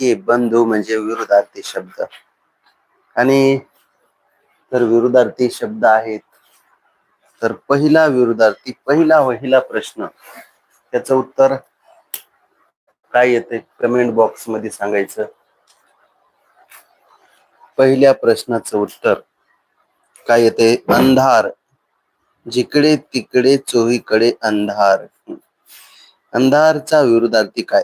के बंधू म्हणजे विरुद्धार्थी शब्द. आणि तर विरुद्धार्थी शब्द आहेत तर पहिला विरुद्धार्थी पहिला वहिला प्रश्न. त्याच उत्तर काय येते? कमेंट बॉक्समध्ये सांगायचं. पहिल्या प्रश्नाचं उत्तर काय येते? अंधार. जिकडे तिकडे चोहीकडे अंधार. अंधारचा विरुद्धार्थी काय?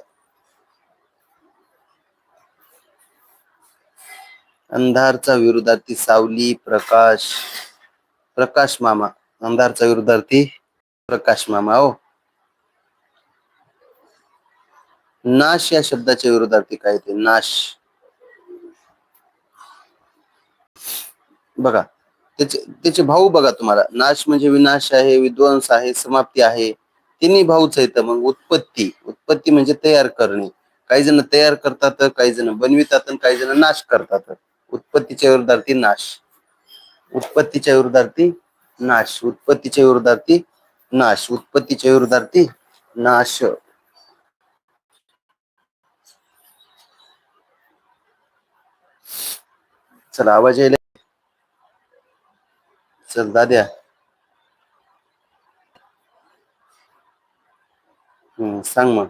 अंधारचा विरोधार्थी सावली प्रकाश प्रकाश मामा. अंधारचा विरोधार्थी प्रकाश मामा हो. नाश या शब्दाच्या विरोधार्थी काय ते? नाश. बघा त्याचे त्याचे भाऊ बघा तुम्हाला. नाश म्हणजे विनाश आहे विध्वंस आहे समाप्ती आहे. तिन्ही भाऊच आहेत मग उत्पत्ती. उत्पत्ती म्हणजे तयार करणे. काही जण तयार करतात काही जण बनवितात आणि काही जण नाश करतात. उत्पत्तीच्या विरुद्धार्थी नाश. उत्पत्तीच्या विरुद्धार्थी नाश. उत्पत्तीच्या विरुद्धार्थी नाश. उत्पत्तीच्या विरुद्धार्थी नाश. चला आवाज यायला. चल दाद्या. हम्म सांग मग.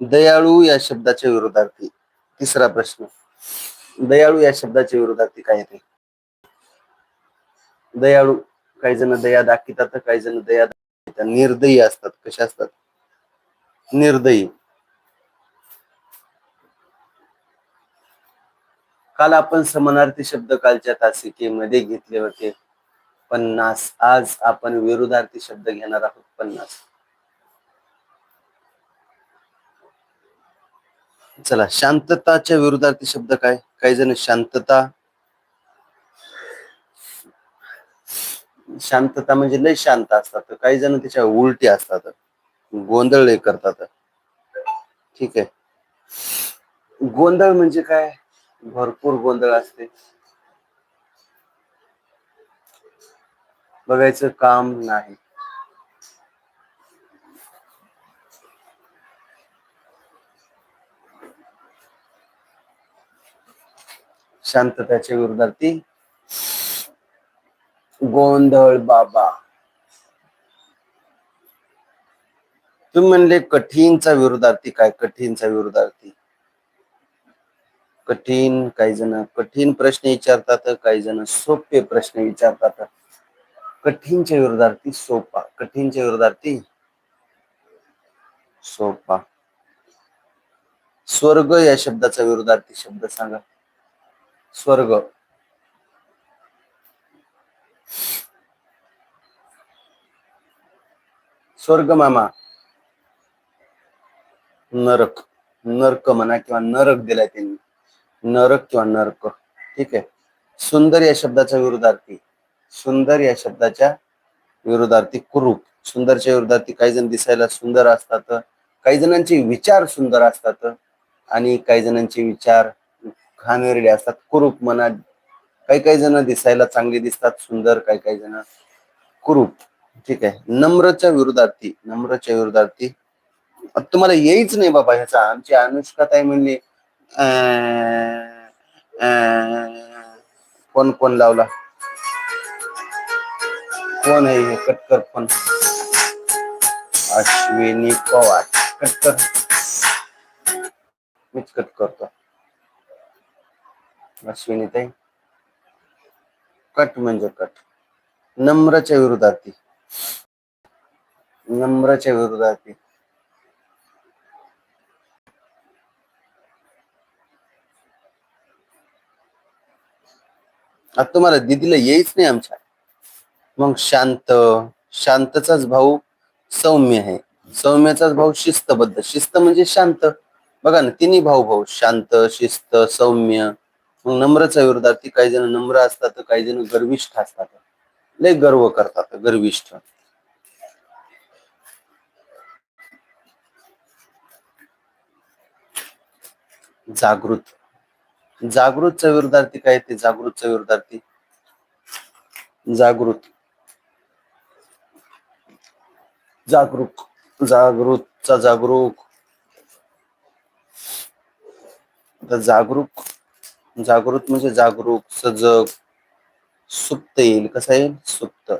दयाळू या शब्दाच्या विरोधार्थी तिसरा प्रश्न. दयाळू या शब्दाच्या विरोधार्थी टीका येते? दयाळू काही जण दया दाखवितात तर काही जण दया दाखवितात. निर्दयी असतात. कशा असतात? निर्दयी. काल आपण समानार्थी शब्द कालच्या तासिकेमध्ये घेतले होते. पन्नास. आज आपण विरोधार्थी शब्द घेणार आहोत पन्नास. चला शांतताच्या विरुद्धार्थी शब्द काय? काही जण शांतता शांतता म्हणजे लय शांत असतात. काही जण त्याच्या उलटी असतात. गोंधळ करतात. ठीक आहे. गोंधळ म्हणजे काय? भरपूर गोंधळ असते. बघायचं काम नाही. शांततेच्या विरोधार्थी गोंधळ बाबा. तुम्ही म्हणले कठीणचा विरोधार्थी काय कठीणचा विरोधार्थी? कठीण काही जण कठीण प्रश्न विचारतात काही जण सोपे प्रश्न विचारतात. कठीणच्या विरोधार्थी सोपा कठीणच्या विरोधार्थी सोपा. स्वर्ग या शब्दाचा विरोधार्थी शब्द सांगा. स्वर्ग. स्वर्ग मामा. नरक. नरक म्हणा किंवा नरक दिलाय त्यांनी. नरक किंवा नरक. ठीक आहे. सुंदर या शब्दाचा विरोधार्थी सुंदर या शब्दाच्या विरोधार्थी कुरूप. सुंदरच्या विरोधार्थी काही जण दिसायला सुंदर असतात. काही जणांचे विचार सुंदर असतात. आणि काही जणांचे विचार घाणेरडे असतात कुरूप म्हणा काही काही जण दिसायला चांगले दिसतात सुंदर काही काही जण कुरूप. ठीक आहे. नम्रच्या विरोधार्थी नम्रच्या विरोधार्थी तुम्हाला येईच नाही बाबा ह्याचा. आमची अनुष्का ताई म्हणली कोण कोण लावला? कोण आहे हे? कट कर फोन. अश्विनी पवार. कटकर मीच कट करतो. अश्विनी कट म्हणजे कट नम्रच्या विरोधार्थी नम्रच्या विरोधार्थी आता तुम्हाला दिदीला येईच नाही आमच्या. मग शांत शांतचाच भाऊ सौम्य आहे. सौम्याचाच भाऊ शिस्तबद्ध. शिस्त म्हणजे शांत. बघा ना तिन्ही भाऊ भाऊ. शांत शिस्त सौम्य. मग नम्रचा विरोधार्थी काही जण नम्र असतात काही जण गर्विष्ठ असतात. लय गर्व करतात गर्विष्ठ. जागृत. जागृतच्या विरोधार्थी काय ते? जागृतच्या विरोधार्थी जागृत. जागरूक. जागृतचा जागरूक. जागरूक जागृत म्हणजे जागरूक सजग सुप्त येईल. कसा येईल? सुप्त.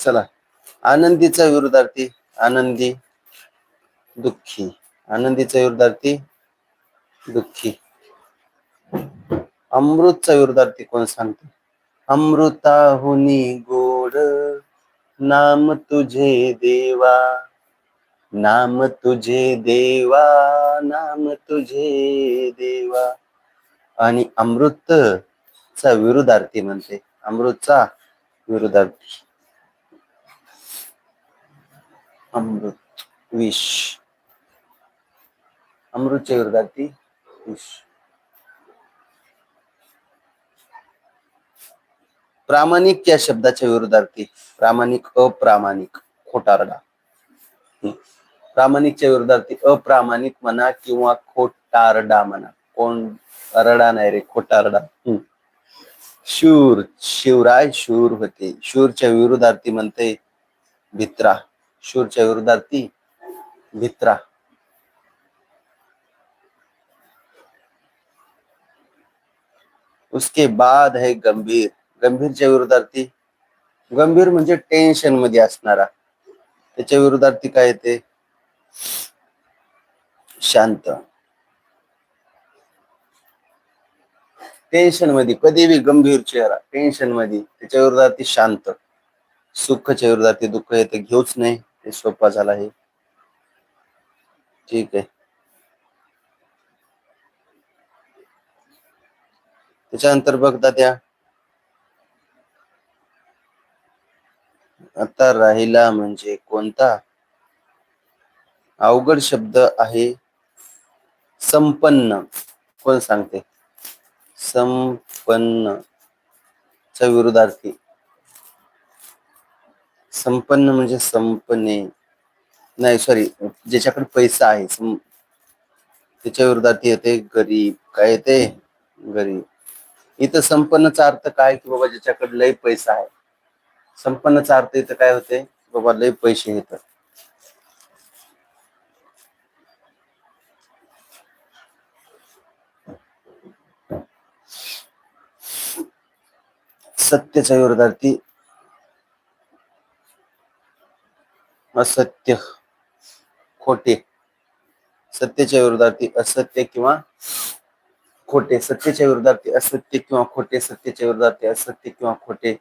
चला. आनंदीचा विरुद्धार्थी आनंदी दुःखी. आनंदीचा विरुद्धार्थी दुःखी. अमृतचा विरुद्धार्थी कोण सांगते? अमृताहुनी गोड नाम तुझे देवा नाम तुझे देवा नाम तुझे देवा. आणि अमृत चा विरुद्धार्थी म्हणते. अमृतचा विरुद्धार्थी. अमृत विष. अमृतचे विरुद्धार्थी विष. प्रामाणिक या शब्दाच्या विरुद्धार्थी प्रामाणिक, अप्रामाणिक, खोटारडा. प्रामाणिकच्या विरुद्धार्थी अप्रामाणिक म्हणा किंवा खोटारडा म्हणा. कोण रडा नाही रे, खोटारडा. शूर, शिवराय शूर होते. शूरच्या विरुद्धार्थी म्हणते भित्रा. शूरच्या विरुद्धार्थी भित्रा. उसके बाद है गंभीर. गंभीरच्या विरोधार्थी गंभीर म्हणजे टेन्शनमध्ये असणारा. त्याच्या विरोधार्थी काय येते शांत. टेन्शनमध्ये कधी बी गंभीर चेहरा टेन्शनमध्ये त्याच्या विरोधार्थी शांत. सुखच्या विरोधात दुःख येते घेऊच नाही ते सोपा झाला आहे. ठीक आहे. त्याच्यानंतर बघता त्या आता राहिला म्हणजे कोणता? अवघड शब्द आहे. संपन्न. कोण सांगते? संपन्न. चा विरुद्धार्थी संपन्न म्हणजे संपणे. नाही सॉरी ज्याच्याकडे पैसा आहे. त्याच्या विरोधार्थी येते गरीब. काय येते? गरीब. इथं संपन्नचा अर्थ काय? की बाबा ज्याच्याकडे लय पैसा आहे. संपन्नचा अर्थ इथं काय होते? बाबा लय पैसे येतात. सत्यच्या विरोधार्थी असत्य खोटे. सत्यच्या विरोधार्थी असत्य किंवा खोटे. सत्यच्या विरोधार्थी असत्य किंवा खोटे. सत्यच्या विरोधार्थी असत्य किंवा खोटे.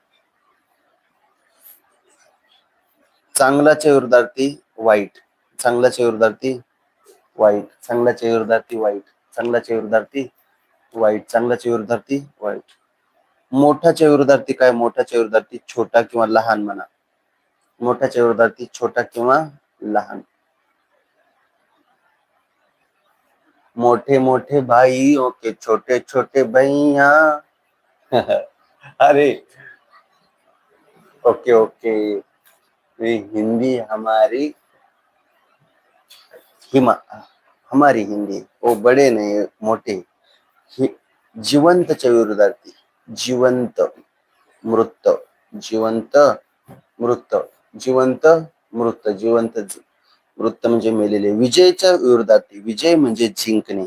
चांगल्याच्या विरुद्धार्थी वाईट. चांगल्याच्या विरुद्धार्थी वाईट. चांगल्याच्या विरुद्धार्थी वाईट. चांगल्याच्या विरुद्धार्थी वाईट. चांगल्याच्या विरुद्धार्थी वाईट. मोठाच्या विरुद्धार्थी काय? मोठाच्या विरुद्धार्थी छोटा किंवा लहान म्हणा. मोठ्याच्या विरुद्धार्थी छोटा किंवा लहान. मोठे मोठे भाई ओके छोटे छोटे भैया. अरे. Okay okay. हिंदी हमारी हिमा हमारी हिंदी वो बड़े नहीं मोठे जिवंतच्या विरोधार्थी जिवंत मृत जिवंत मृत जिवंत मृत जिवंत मृत म्हणजे मेलेले विजयच्या विरोधार्थी विजय म्हणजे जिंकणे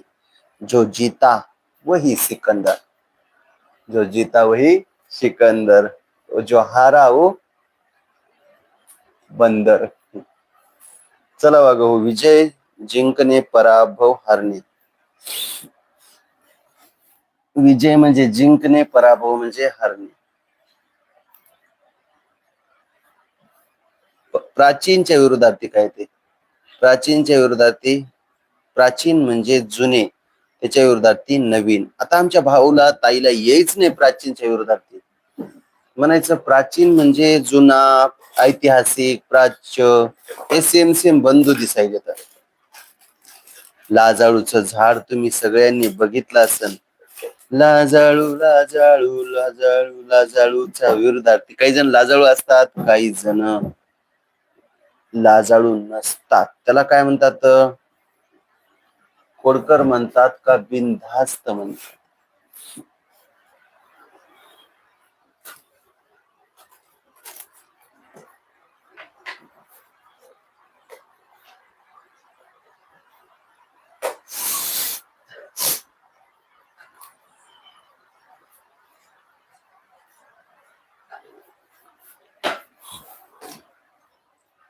जो जीता वही सिकंदर जो जीता वही सिकंदर जो हारा वो बंदर। चला बघा हो विजय जिंकणे पराभव हरणे. विजय म्हणजे जिंकणे पराभव म्हणजे हरणे. प्राचीनच्या विरोधार्थी काय ते? प्राचीनच्या विरोधार्थी प्राचीन म्हणजे जुने त्याच्या विरोधार्थी नवीन. आता आमच्या भाऊला ताईला यायच नाही प्राचीनच्या विरोधार्थी म्हणायचं प्राचीन म्हणजे जुना ऐतिहासिक प्राच्य हे सेम सेम बंधू दिसायला तर. लाजाळूचं झाड तुम्ही सगळ्यांनी बघितलं असन. लाजाळू लाजाळू लाजाळू लाजाळूचा विरोधार्थी काही जण लाजाळू असतात काही जण लाजाळू नसतात. त्याला काय म्हणतात? खोडकर म्हणतात का बिनधास्त म्हणतात?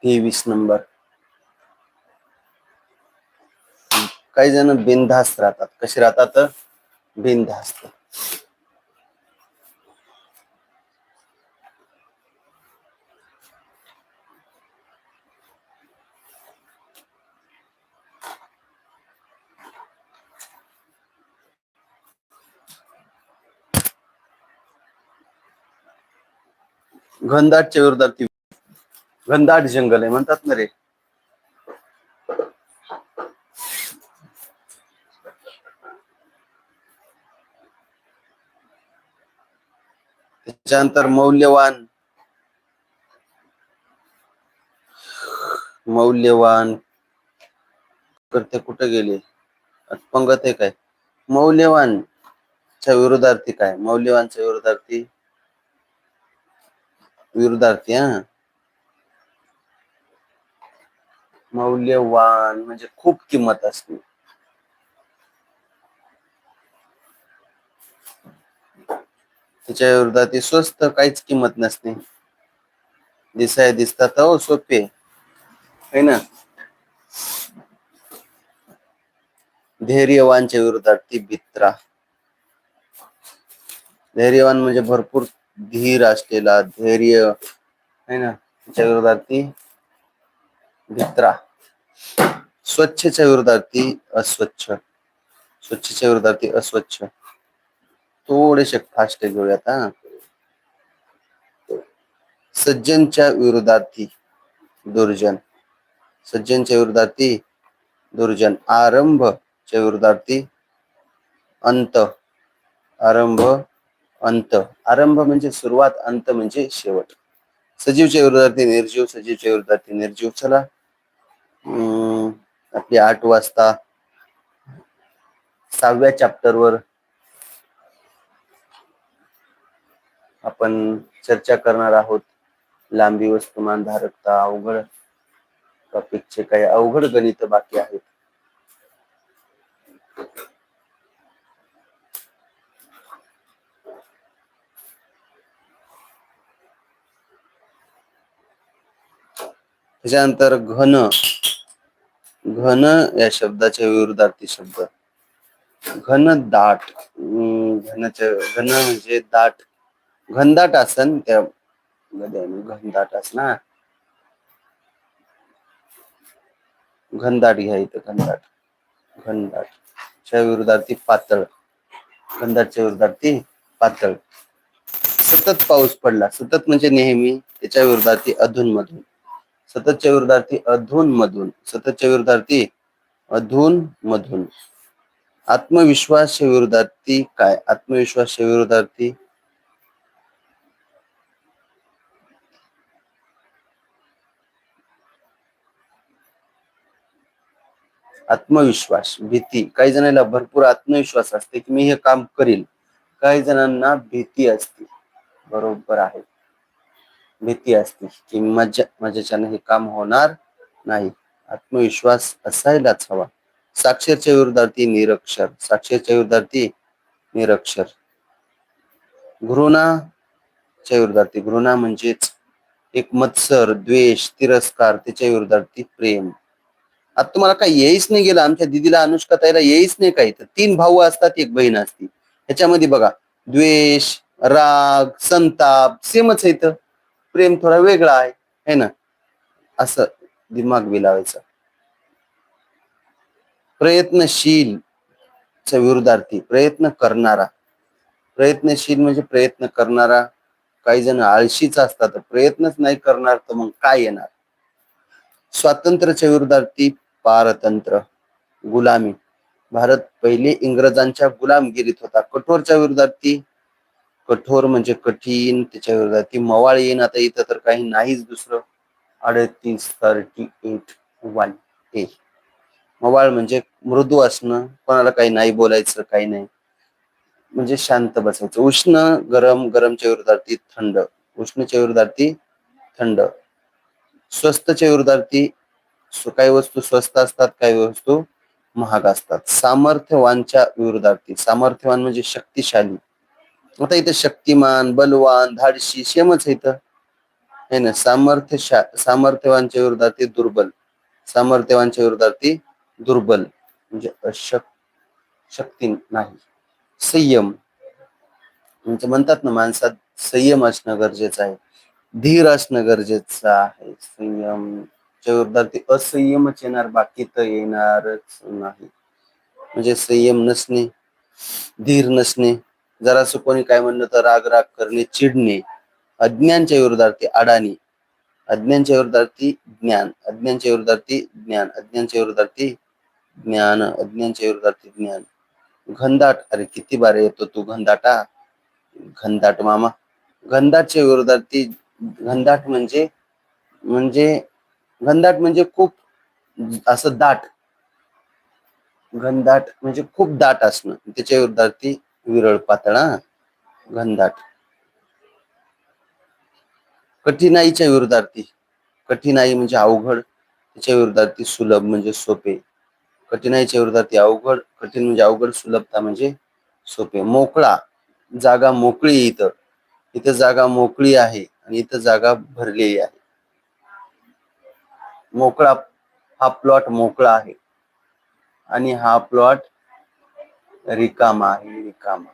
तेवीस नंबर. काही जण बिनधास्त राहतात. कसे राहतात बिनधास्त. घनदाटच्या विरोधात घनदाट जंगल आहे म्हणतात ना रे. त्याच्यानंतर मौल्यवान मौल्यवान करते कुठे गेले? अपंगत आहे काय? मौल्यवान च्या विरोधार्थी काय? मौल्यवानच्या विरोधार्थी विरोधार्थी हा. मौल्यवान म्हणजे खूप किंमत असते. त्याच्या विरोधात स्वस्त काहीच किंमत नसते. दिसाय दिसतात हो सोपे. है ना? धैर्यवानच्या विरोधात ती भित्रा. धैर्यवान म्हणजे भरपूर धीर असलेला धैर्य. है ना? त्याच्या विरोधात ती भित्रा स्वच्छच्या विरोधार्थी अस्वच्छ. स्वच्छच्या विरोधार्थी अस्वच्छ. थोडेसे फास्ट घेऊयात हा. सज्जनच्या विरोधार्थी दुर्जन. सज्जनच्या विरोधार्थी दुर्जन. आरंभ च्या विरोधार्थी अंत. आरंभ अंत. आरंभ म्हणजे सुरुवात अंत म्हणजे शेवट. सजीवच्या विरोधार्थी निर्जीव सजीवच्या विरोधार्थी निर्जीव. चला. आपली आठ वाजता सहाव्या चॅप्टर वर आपण चर्चा करणार आहोत. लांबी वस्तुमान धारकता अवघड टॉपिकचे काही अवघड गणित बाकी आहेत. त्याच्यानंतर घन. घन या शब्दाच्या विरुद्धार्थी शब्द. घन दाट. अं, घन म्हणजे दाट. घनदाट आसन त्या घनदाट असना घनदाट घ्या इथं घनदाट. घनदाट. च्या विरुद्धार्थी पातळ. घनदाटच्या विरुद्धार्थी पातळ. सतत पाऊस पडला. सतत म्हणजे नेहमी त्याच्या विरुद्धार्थी अधून मधून सततच्या विरोधार्थी अधून मधून सततच्या विरोधार्थी अधून मधून आत्मविश्वास विरोधार्थी काय? आत्मविश्वास विरोधार्थी आत्मविश्वास भीती. काही जणांना भरपूर आत्मविश्वास असते की मी हे काम करील. काही जणांना भीती असते. बरोबर आहे. भीती असते की माझ्या माझ्याच्याने हे काम होणार नाही. आत्मविश्वास असायलाच हवा. साक्षरच्या विरोधार्थी निरक्षर साक्षरच्या विरोधार्थी निरक्षर. घृणाच्या विरोधार्थी घृणा म्हणजेच एक मत्सर द्वेष तिरस्कार त्याच्या विरोधार्थी प्रेम. आता तुम्हाला काय येईच नाही गेलं आमच्या दिदीला अनुष्का ताईला येईच नाही काही. तर तीन भाऊ असतात एक बहीण असती. ह्याच्यामध्ये बघा द्वेष राग संताप सेमच आहे इथं. प्रेम थोडा वेगळा आहे है ना? असं दिमाग बिलावायचं. प्रयत्नशील च्या विरुद्धार्थी प्रयत्न करणारा. प्रयत्नशील म्हणजे प्रयत्न करणारा. काही जण आळशीच असतात प्रयत्नच नाही करणार तर मग काय येणार? स्वातंत्र्याच्या विरुद्धार्थी पारतंत्र गुलामी. भारत पहिले इंग्रजांच्या गुलामगिरीत होता. कठोरच्या विरुद्धार्थी कठोर म्हणजे कठीण त्याच्या विरोधार्थी मवाळ येईन. आता इथं तर काही नाहीच दुसरं. अडतीस थर्टी एट वन ए. मवाळ म्हणजे मृदू असणं. कोणाला काही नाही बोलायचं काही नाही. म्हणजे शांत बसायचं. उष्ण गरम गरमच्या विरोधार्थी थंड. उष्णच्या विरोधार्थी थंड. स्वस्तच्या विरोधार्थी काही वस्तू स्वस्त असतात काही वस्तू महाग असतात. सामर्थ्यवानच्या विरोधार्थी सामर्थ्यवान म्हणजे शक्तिशाली. आता इथं शक्तिमान बलवान धाडशी सेमच इथं. हे ना? सामर्थ्य शा- सामर्थ्यवानच्या विरोधार्थी दुर्बल. सामर्थ्यवानच्या विरोधार्थी दुर्बल. म्हणजे अशक शक्ती नाही. संयम. म्हणजे म्हणतात ना माणसात संयम असणं गरजेचं आहे. धीर असणं गरजेचं आहे. संयम विरोधार्थी असंयमच येणार बाकी तर येणारच नाही. म्हणजे संयम नसणे धीर नसणे जरासं कोणी काय म्हणलं तर राग राग करणे चिडणे अज्ञानच्या विरोधार्थी अडाणी अज्ञानच्या विरोधार्थी ज्ञान अज्ञानच्या विरोधार्थी ज्ञान अज्ञानच्या विरोधार्थी ज्ञान अज्ञानच्या विरोधार्थी ज्ञान. घनदाट अरे किती बारे येतो तू घनदाटा? घनदाट मामा. घनदाटच्या विरोधार्थी घनदाट म्हणजे म्हणजे घनदाट म्हणजे खूप असं दाट. घनदाट म्हणजे खूप दाट असणं. त्याच्या विरोधार्थी विरळ पातळा घनदाट. कठीणाईच्या विरोधार्थी कठीणाई म्हणजे अवघड त्याच्या विरोधार्थी सुलभ म्हणजे सोपे. कठीणाईच्या विरोधार्थी अवघड कठीण म्हणजे अवघड सुलभता म्हणजे सोपे. मोकळा जागा मोकळी इथं. इथं जागा मोकळी आहे आणि इथं जागा भरलेली आहे. मोकळा हा प्लॉट मोकळा आहे. आणि हा प्लॉट रिकामा आहे रिकामा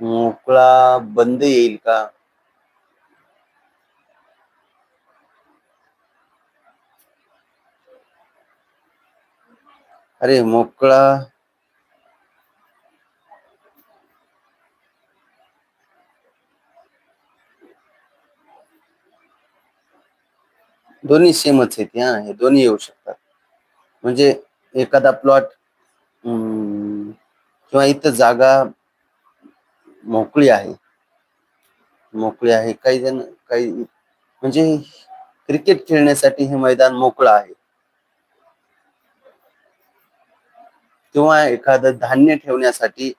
मोकळा बंद का? अरे मोकळा. दोन्ही सेमच हा हे दोन्ही येऊ शकतात. म्हणजे एखादा प्लॉट किंवा इथं जागा मोकळी आहे. मोकळी आहे. काही जण काही म्हणजे क्रिकेट खेळण्यासाठी हे मैदान मोकळं आहे. किंवा एखादं धान्य ठेवण्यासाठी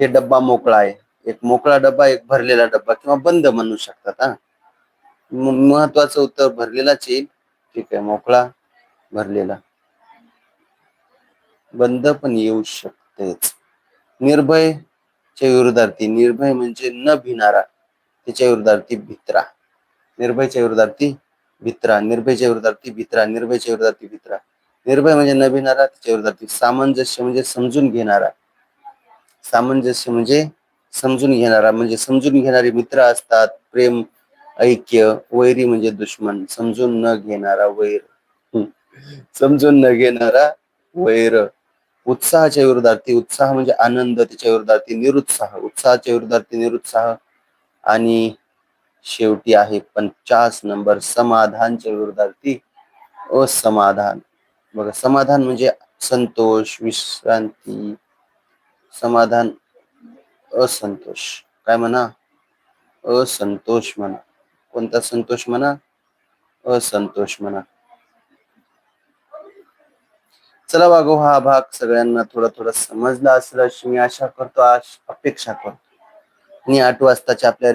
हे डब्बा मोकळा आहे. एक मोकळा डब्बा एक भरलेला डब्बा किंवा बंद म्हणू शकतात हा. महत्वाचं उत्तर भरलेलाच येईल. ठीक आहे मोकळा भरलेला. बंद पण येऊ शकतेच. निर्भयच्या विरोधार्थी निर्भय म्हणजे न भिणारा त्याच्या विरोधार्थी भित्रा. निर्भयच्या विरोधार्थी भित्रा निर्भयच्या विरोधार्थी भित्रा निर्भयच्या विरोधार्थी भित्रा. निर्भय म्हणजे न भिणारा त्याच्या विरोधार्थी सामंजस्य म्हणजे समजून घेणारा. सामंजस्य म्हणजे समजून घेणारा म्हणजे समजून घेणारे मित्र असतात प्रेम ऐक्य वैरी म्हणजे दुश्मन. समजून न घेणारा वैर. हम्म. समजून न घेणारा वैर. उत्साहाच्या विरोधार्थी उत्साह म्हणजे आनंद त्याच्या विरोधार्थी निरुत्साह. उत्साहाच्या विरोधार्थी निरुत्साह. आणि शेवटी आहे पंचास नंबर समाधानच्या विरोधार्थी असमाधान. बघा समाधान म्हणजे संतोष विश्रांती. समाधान असंतोष. काय म्हणा? असंतोष म्हणा. कोणता संतोष म्हणा? असंतोष म्हणा. चला बागो हा भाग. सगळ्यांना थोडा थोडा समजला असेल अशी मी आशा करतो आश- अपेक्षा करतो. आणि आठ वाजताच्या आपल्या